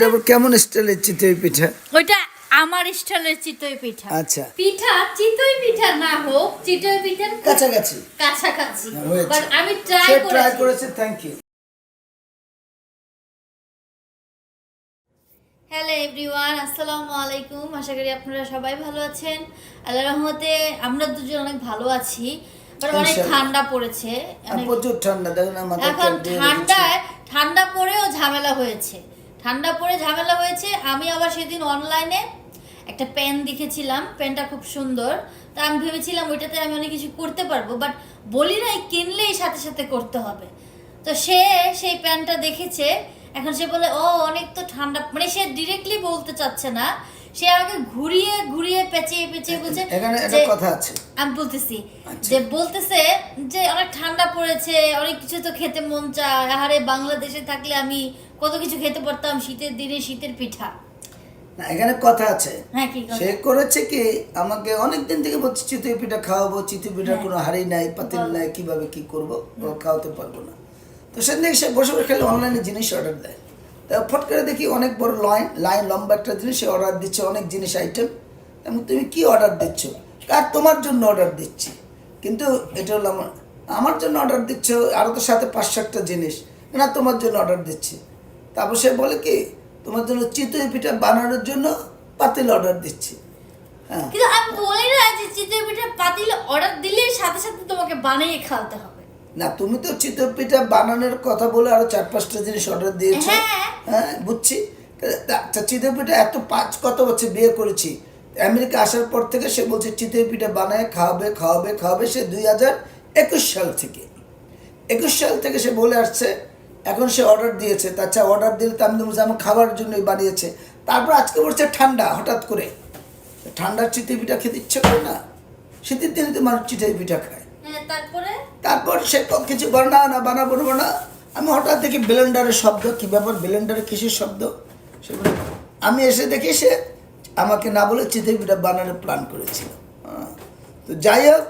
ওটা আবার কেমন স্টাইলের চিতই পিঠা? ওইটা আমার স্টাইলের চিতই পিঠা। আচ্ছা। পিঠা চিতই পিঠা না হোক চিতই পিঠার কাছাকাছি। কাছাকাছি। হয়েছে। বাট আমি ট্রাই সে ট্রাই করেছি। থ্যাংক ইউ হ্যালো এভরিওয়ান আসসালামু আলাইকুম। আশা করি আপনারা সবাই ভালো আছেন। আল্লাহ রহমতে আমরা দুজন অনেক ভালো আছি বাট অনেক ঠান্ডা পড়েছে। অনেক প্রচুর ঠান্ডা দেখেন এখন ঠান্ডায় ঠান্ডা পড়েও ঝামেলা হয়েছে। ঠান্ডা পড়ে ঝামেলা হয়েছে আমি আবার সেদিন অনলাইনে একটা পেন দেখেছিলাম পেনটা খুব সুন্দর। তা আমি ভেবেছিলাম ওইটাতে আমি অনেক কিছু করতে পারব বাট বলি নাই কিনলেই সাথে সাথে করতে হবে। তো সে সেই প্যান্টটা দেখেছে এখন সে বলে ও অনেক তো ঠান্ডা মানে সে ডিরেক্টলি বলতে চাচ্ছে না সে আমাকে ঘুরিয়ে ঘুরিয়ে পেঁচিয়ে পেঁচিয়ে বলছে যে- কথা আছে। আমি বলতেছি আচ্ছা। যে বলতেছে যে অনেক ঠান্ডা পড়েছে অনেক কিছু তো খেতে মন চায় আহারে বাংলাদেশে থাকলে আমি কত কিছু খেতে পারতাম শীতের দিনে শীতের পিঠা। না এখানে কথা আছে। হ্যাঁ কি সে করেছে কি আমাকে অনেক দিন থেকে বলছে চিতই পিঠা খাওয়াবো চিতই পিঠার হ্যাঁ। কোনো হাড়ি নাই পাতিল নাই কীভাবে কি করব? খাওয়াতে পারব না। তো সেদিন সে বসে বসে খালি অনলাইনে জিনিস অর্ডার দেয়। তা ফট করে দেখি অনেক বড় লাইন লাইন লম্বা একটা জিনিস সে অর্ডার দিচ্ছে অনেক জিনিস আইটেম এবং তুমি কি অর্ডার দিচ্ছ? কার তোমার জন্য অর্ডার দিচ্ছি? কিন্তু এটা হলো আমার আমার জন্য অর্ডার দিচ্ছ আরও তো সাথে পাঁচ সাতটা জিনিস। না তোমার জন্য অর্ডার দিচ্ছি। তারপর সে বলে কি তোমার জন্য চিতই পিঠা বানানোর জন্য পাতিল অর্ডার দিচ্ছি। হ্যাঁ। কিন্তু আমি বলি না যে চিতই পিঠা পাতিলে অর্ডার দিলে সাথে সাথে তোমাকে বানিয়ে খাওয়াতে হবে। না তুমি তো চিতই পিঠা বানানোর কথা বলে আরও চার পাঁচটা জিনিস অর্ডার দিয়েছ। হ্যাঁ। হ্যাঁ বুঝছি। আচ্ছা চিতই পিঠা এত পাঁচ কত বছর বিয়ে করেছি? আমেরিকা আসার পর থেকে সে বলছে চিতই পিঠা বানায় খাওয়াবে খাওয়াবে খাওয়াবে সে দুই হাজার একুশ সাল থেকে। একুশ সাল থেকে সে বলে আসছে এখন সে অর্ডার দিয়েছে তাছাড়া অর্ডার দিলে তো আমি তো বলছি আমার খাবার জন্যই বানিয়েছে। তারপর আজকে বলছে ঠান্ডা হঠাৎ করে। ঠান্ডার চিতই পিঠা খেতে ইচ্ছে করে না। শীতের দিনে তো মানুষ চিতই পিঠা খায়। হ্যাঁ তারপরে? তারপর সে কিছু করে না না বানাবো না। আমি হঠাৎ দেখি ব্লেন্ডারের শব্দ কি ব্যাপার ব্লেন্ডারে কিসের শব্দ? সেগুলো আমি এসে দেখি সে আমাকে না বলে চিতই পিঠা বানানোর প্ল্যান করেছিল। হ্যাঁ। তো যাই হোক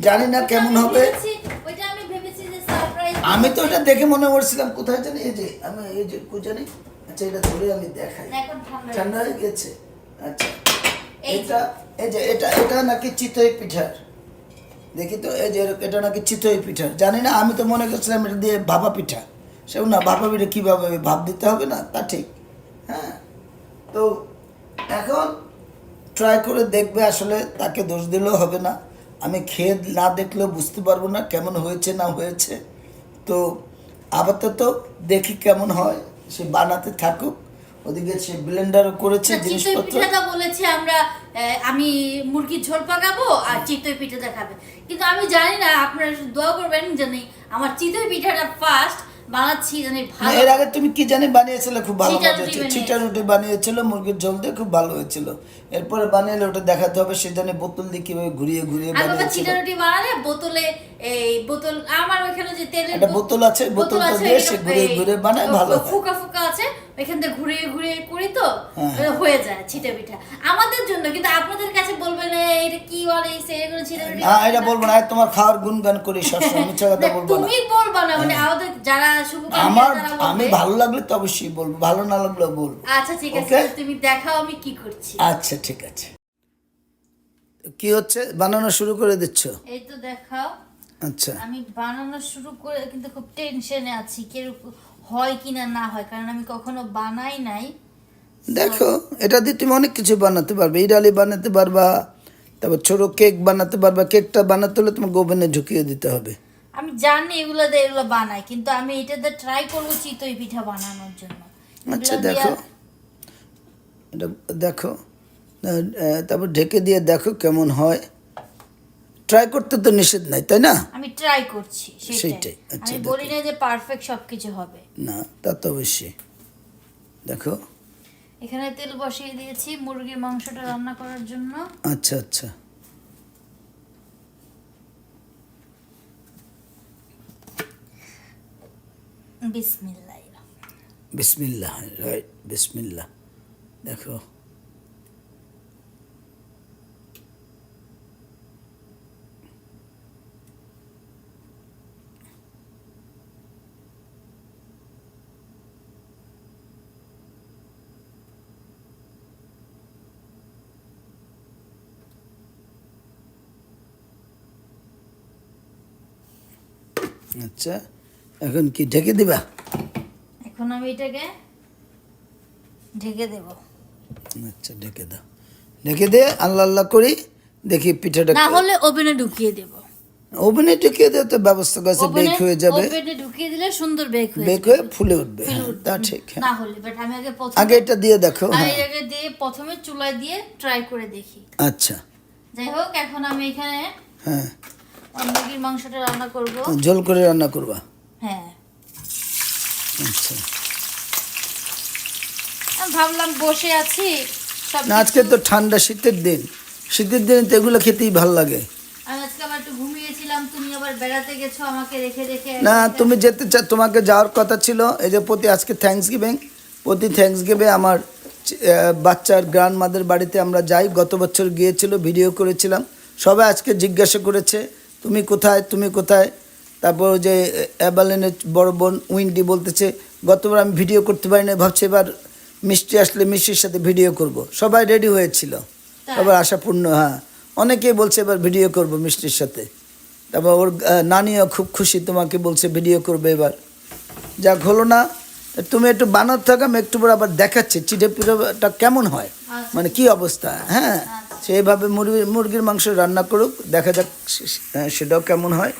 জানি না কেমন হবে ভেবেছি- ওইটা আমি ভেবেছি যে সারপ্রাইজ আমি তো এটা দেখে মনে করছিলাম কোথায় জানি? এই যে আমি এই যে কো জানি? আচ্ছা এটা ধরে আমি দেখাই। ঠান্ডা হয়ে গেছে? আচ্ছা। এটা এই যে এটা এটা নাকি চিতই পিঠার। দেখি তো এই যে এটা নাকি চিতই পিঠার। জানি না আমি তো মনে করছিলাম এটা দিয়ে ভাপা পিঠা। সেও না ভাপা পিঠা কীভাবে? ভাপ দিতে হবে না? তা ঠিক। হ্যাঁ। তো এখন ট্রাই করে দেখবে আসলে তাকে দোষ দিলেও হবে না। আমি খেয়ে না দেখলেও বুঝতে পারব না কেমন হয়েছে না হয়েছে। তো আপাতত দেখি কেমন হয়। সে বানাতে থাকুক ওদিকে সে ব্লেন্ডারও করেছে চিতই জিনিসপত্র। পিঠাটা বলেছি আমরা আমি মুরগির ঝোল পাকাবো আর চিতই পিঠাটা খাবে কিন্তু আমি জানি না আপনারা দোয়া করবেন জানি আমার চিতই পিঠাটা ফার্স্ট বানাচ্ছি জানি ভালো। এর আগে তুমি কি জানি বানিয়েছিলে খুব ভালো ছিটা মজা হয়েছে। বানিয়েছি। রুটি বানিয়েছিল মুরগির ঝোল দিয়ে খুব ভালো হয়েছিল। এরপরে বানিয়ে ওটা দেখাতে হবে সে জানে বোতল দিয়ে কীভাবে ঘুরিয়ে ঘুরিয়ে বাবা বানিয়েছিল বানালে বোতলে এই বোতল আমার ওখানে যে তেলের একটা বোতল আছে, বোতলটা আছে, দিয়ে সে ঘুরিয়ে ঘুরিয়ে বানায়, ভালো হয়। ফুকা ফুকা আছে ওইখান থেকে ঘুরিয়ে ঘুরিয়ে করি তো হ্যাঁ। হয়ে। যায় ছিটা পিঠা আমাদের জন্য কিন্তু আপনাদের কাছে বলবেন এটা কি বলে সে এগুলো ছিটা রুটি না এটা বলব না তোমার খাওয়ার গুনগান করি সবসময় মিথ্যা কথা বলব না। তুমি বলবা না মানে আমাদের যারা শুভকামনা আমার আমি ভালো লাগলে তো অবশ্যই বলব ভালো না লাগলেও বলব। আচ্ছা ঠিক আছে তুমি দেখাও আমি কি করছি। আচ্ছা ঠিক আছে। কি হচ্ছে? বানানো শুরু করে দিচ্ছ? এই তো দেখাও। আচ্ছা। আমি বানানো শুরু করে কিন্তু খুব টেনশনে আছি কীরকম হয় কিনা না হয় কারণ আমি কখনো বানাই নাই। দেখো এটা দিয়ে তুমি অনেক কিছু বানাতে পারবে। ইডালি বানাতে পারবা তারপর ছোট কেক বানাতে পারবা। কেকটা বানাতে হলে তোমাকে ওভেনে ঢুকিয়ে দিতে হবে। আমি জানি এগুলো দিয়ে এগুলো বানাই কিন্তু আমি এটাতে ট্রাই করব চিতই পিঠা বানানোর জন্য। আচ্ছা দেখো। এটা দেখো। তারপর ঢেকে দিয়ে দেখো কেমন হয়। ট্রাই করতে তো নিষেধ নাই তাই না? আমি ট্রাই করছি সেটাই, আচ্ছা, আমি বলি না যে পারফেক্ট সবকিছু হবে। না তা তো অবশ্যই। দেখো। এখানে তেল বসিয়ে দিয়েছি মুরগির মাংসটা রান্না করার জন্য। আচ্ছা আচ্ছা। বিসমিল্লাহ। বিসমিল্লাহ রাইট বিসমিল্লাহ। দেখো। আচ্ছা এখন কি ঢেকে দিবা? এখন আমি এটাকে ঢেকে দেব। আচ্ছা ঢেকে দাও। ঢেকে দিয়ে আল্লাহ আল্লাহ করি দেখি পিঠাটা না হলে ওভেনে ঢুকিয়ে দেব। ওভেনে ঢুকিয়ে দেওয়া তো ব্যবস্থা করছে বেক হয়ে যাবে। ওভেনে ঢুকিয়ে দিলে সুন্দর বেক হয়ে বেক হয়ে ফুলে উঠবে। হ্যাঁ। তা ঠিক হ্যাঁ। না হলে বাট আমি আগে প্রথমে আগে এটা দিয়ে দেখো আমি হ্যাঁ। আগে দিয়ে প্রথমে চুলায় দিয়ে ট্রাই করে দেখি। আচ্ছা। যাই হোক এখন আমি এখানে হ্যাঁ। মুরগির মাংসটা রান্না করব। ঝোল করে রান্না করবা? হ্যাঁ। আচ্ছা। আমি ভাবলাম বসে আছি না আজকে তো ঠান্ডা শীতের দিন। শীতের দিনে তো এগুলো খেতেই ভালো লাগে। আমি আজকে আবার একটু ঘুমিয়েছিলাম তুমি আবার বেড়াতে গেছো আমাকে রেখে রেখে না তুমি যেতে চা তোমাকে যাওয়ার কথা ছিল। এই যে প্রতি আজকে থ্যাঙ্কস গিভিং প্রতি থ্যাঙ্কস গিভে আমার বাচ্চার গ্র্যান্ড মাদের বাড়িতে আমরা যাই। গত বছর গিয়েছিল ভিডিও করেছিলাম। সবাই আজকে জিজ্ঞাসা করেছে তুমি কোথায়? তুমি কোথায়? তারপর যে অ্যাবালিনের বড় বোন উইন্ডি বলতেছে গতবার আমি ভিডিও করতে পারি না ভাবছি এবার মিষ্টি আসলে মিষ্টির সাথে ভিডিও করব। সবাই রেডি হয়েছিল? সবার আশাপূর্ণ হ্যাঁ। অনেকেই বলছে এবার ভিডিও করব মিষ্টির সাথে। তারপর ওর নানিও খুব খুশি তোমাকে বলছে ভিডিও করবে এবার। যাক হলো না। তুমি একটু বানাতে থাকো আমি একটু পরে আবার দেখাচ্ছি চিঠে পিঠাটা কেমন হয়? আচ্ছা। মানে কি অবস্থা? হ্যাঁ। আচ্ছা। সেইভাবে মুরগির মুরগির মাংস রান্না করুক দেখা যাক সেটাও কেমন হয়।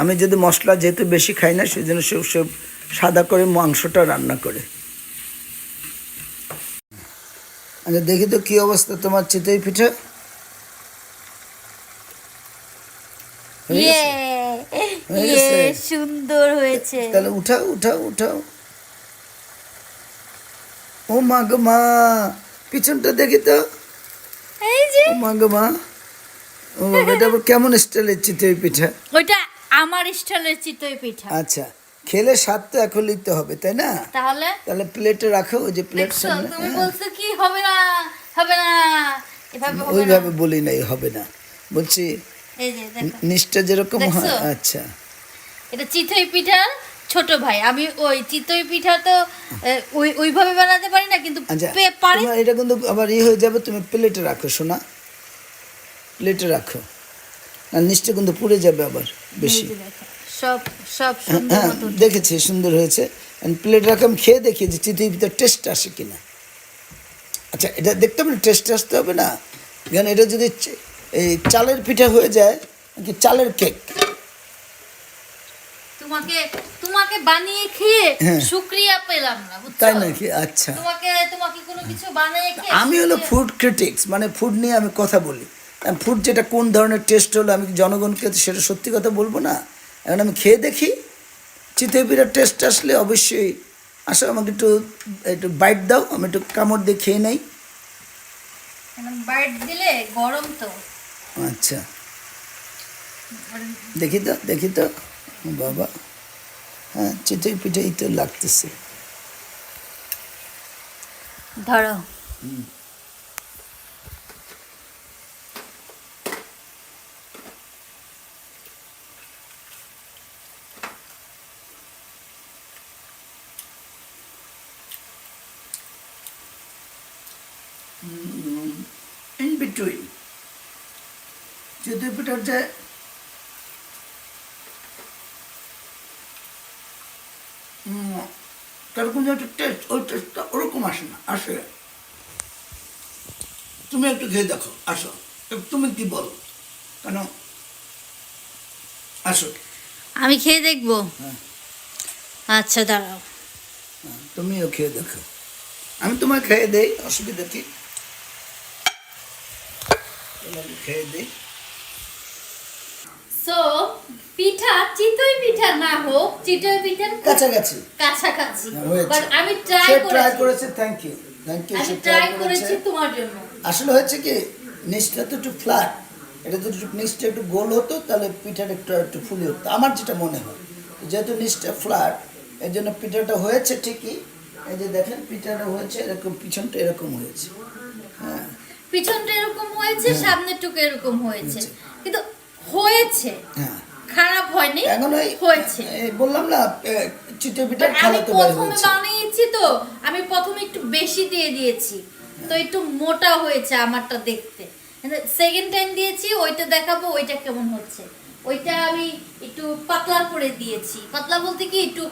আমি যদি মশলা যেহেতু বেশি খাই না সেই জন্য সব সাদা করে মাংসটা রান্না করে। আচ্ছা দেখি তো কি অবস্থা তোমার চিতই পিঠা। ইয়ে ইয়ে? সুন্দর হয়েছে। তাহলে উঠাও উঠাও উঠাও। ও মা গো মা পিছনটা দেখি তো। মা গো মা। ও এটা কেমন স্টাইলের চিতই পিঠা? ওইটা আমার স্টাইলের চিতই পিঠা। আচ্ছা খেলে স্বাদ তো এখন নিতে হবে তাই না? তাহলে? তাহলে প্লেটে রাখো ওই যে প্লেট সামনে। তুমি। বলছো কি হবে না হবে না। এভাবে হবে না। ওইভাবে বলি নাই হবে না। বলছি এই যে দেখো। নিচটা যেরকম হয় আচ্ছা। এটা চিতই পিঠার ছোট ভাই আমি ওই চিতই পিঠা তো ওই ওইভাবে বানাতে পারি না কিন্তু আচ্ছা পারি এটা কিন্তু আবার ইয়ে হয়ে যাবে তুমি প্লেটে রাখো শোনা প্লেটে রাখো। না নিচটা কিন্তু পুড়ে যাবে আবার বেশি। সব সব সুন্দর দেখেছি সুন্দর হয়েছে। প্লেট রাখে আমি খেয়ে দেখি যে চিতই ভিতরে টেস্ট আসে কিনা। আচ্ছা এটা দেখতে হবে না টেস্ট আসতে হবে না। কারণ এটা যদি এই চালের পিঠা হয়ে যায় কি চালের কেক তোমাকে তোমাকে বানিয়ে খেয়ে হ্যাঁ। শুক্রিয়া পেলাম না তাই নাকি? আচ্ছা। তোমাকে তোমাকে কোনো কিছু বানিয়ে খেয়ে আমি হলো ফুড ক্রিটিক্স মানে ফুড নিয়ে আমি কথা বলি। ফুড যেটা কোন ধরনের টেস্ট হলো আমি জনগণকে সেটা সত্যি কথা বলব না? এখন আমি খেয়ে দেখি চিতই পিঠার টেস্ট আসলে অবশ্যই আসো আমাকে একটু একটু বাইট দাও আমি একটু কামড় দিয়ে খেয়ে নেই। বাইট দিলে গরম তো। আচ্ছা। দেখি তো দেখি তো। বাবা। হ্যাঁ চিতই পিঠাই তো লাগতেছে। ধরো। ইন বিটুইন চিতই পিঠার যে কীরকম যে একটা টেস্ট ওই টেস্টটা ওরকম আসে না আসে। তুমি একটু খেয়ে দেখো আসো। তুমি কি বলো? কেন? আসো। আমি খেয়ে দেখব? হ্যাঁ। আচ্ছা দাঁড়াও। হ্যাঁ, তুমিও খেয়ে দেখো। আমি তোমায় খেয়ে দেই অসুবিধা কি? খেয়ে দেই। পিঠা চিতই পিঠা না হোক চিতই পিঠার কাছাকাছি। কাছাকাছি। হ্যাঁ। বাট আমি ট্রাই সে ট্রাই করেছি। করেছে থ্যাংক ইউ থ্যাংক ইউ আমি ট্রাই করেছি। তোমার জন্য। আসলে হয়েছে কি নিচটা তো একটু ফ্ল্যাট এটা একটু নিচটা একটু গোল হতো তাহলে পিঠাটা একটু একটু ফুলে হতো আমার যেটা মনে হয় যেহেতু নিচটা ফ্ল্যাট এর জন্য পিঠাটা হয়েছে ঠিকই। এই যে দেখেন পিঠাটা হয়েছে এরকম পিছনটা এরকম হয়েছে। হ্যাঁ। পিছনটা এরকম হয়েছে সামনের টুকু এরকম হয়েছে। হয়েছে। কিন্তু হয়েছে। হ্যাঁ। খারাপ হয়নি এখন ওই হয়েছে। বললাম না চিটে পিঠা প্রথমে বানিয়েছি তো আমি প্রথমে একটু বেশি দিয়ে দিয়েছি। তো একটু মোটা হয়েছে আমারটা দেখতে। সেকেন্ড টাইম দিয়েছি ওইটা দেখাবো ওইটা কেমন হচ্ছে। ওইটা আমি একটু পাতলা করে দিয়েছি। পাতলা বলতে কি একটু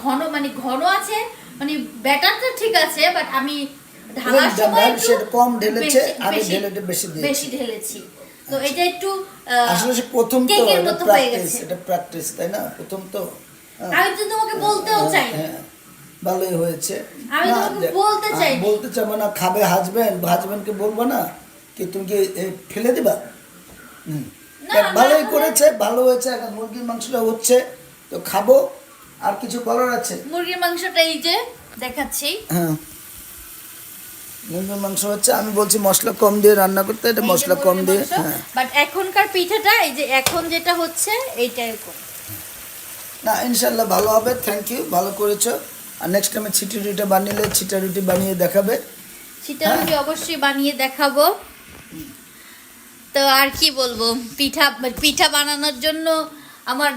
ঘন মানে ঘন আছে মানে ব্যাটারটা ঠিক আছে বাট আমি ঢালার সময় একটু কম ঢেলেছে, আমি ঢেলেটা বেশি দিয়েছি। বেশি ঢেলেছি। তো এটা একটু আসলে সে প্রথম তো এটা প্র্যাকটিস এটা প্র্যাকটিস তাই না? প্রথম তো হ্যাঁ। আমি তো তোমাকে বলতেও হ্যাঁ, চাই হ্যাঁ, ভালোই হয়েছে। আমি তোমাকে বলতে চাইনি। বলতে চাবো না খাবে হাজবেন্ড হাজবেন্ডকে বলব না কি তুমি কি ফেলে দিবা? দেখ, না, ভালোই করেছে ভালো হয়েছে এখন মুরগির মাংসটা হচ্ছে তো খাব আর কিছু বলার আছে? মুরগির মাংসটা এই যে দেখাচ্ছি। হ্যাঁ। মুরগির মাংস হচ্ছে আমি বলছি মশলা কম দিয়ে রান্না করতে এটা মশলা কম দিয়ে হ্যাঁ। বাট এখনকার পিঠাটা এই যে এখন যেটা হচ্ছে এইটা এরকম। না ইনশাল্লাহ ভালো হবে থ্যাংক ইউ ভালো করেছ। আর নেক্সট টাইমে ছিটি রুটিটা বানিয়ে ছিটা রুটি বানিয়ে দেখাবে। সেটা আমি অবশ্যই বানিয়ে দেখাবো। তো আর কি বলব পিঠা পিঠা বানানোর জন্য আমার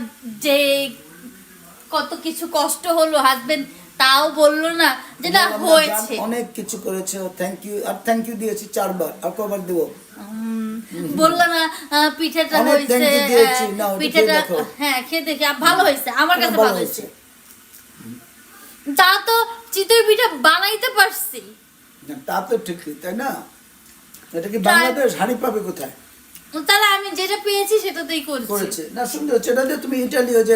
যে কত কিছু কষ্ট হলো হাজবেন্ড তাও বলল না যেটা হয়েছে। অনেক কিছু করেছ থ্যাংক ইউ আর থ্যাংক ইউ দিয়েছি চারবার আর কবার দেবো? বলল না পিঠাটা হয়েছে খেয়ে পিঠাটা হ্যাঁ খেয়ে দেখি ভালো হয়েছে আমার কাছে ভালো হয়েছে। তা তো চিতই পিঠা বানাইতে পারছি। তা তো ঠিকই তাই না? এটা কি বাংলাদেশ? হাড়ি পাবে কোথায়? তাহলে আমি যেটা পেয়েছি সেটাতেই করছি। করেছে। না সুন্দর হচ্ছে। দিয়ে তুমি ইটালি ওই যে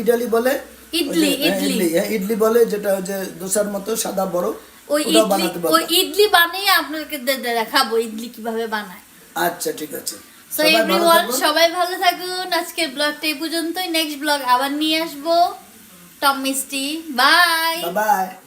ইটালি বলে ইডলি, হ্যাঁ, ইডলি। ইডলি হ্যাঁ, বলে যেটা হচ্ছে দোসার মতো সাদা বড় ওই ইডলি ওই ইডলি বানিয়ে দে- দেখাবো ইডলি কীভাবে বানায়। আচ্ছা ঠিক আছে। সো এভরিওয়ান সবাই ভালো থাকুন। আজকের ব্লগটা এই পর্যন্তই। নেক্সট ব্লগ আবার নিয়ে আসব। টম মিষ্টি বাই বাই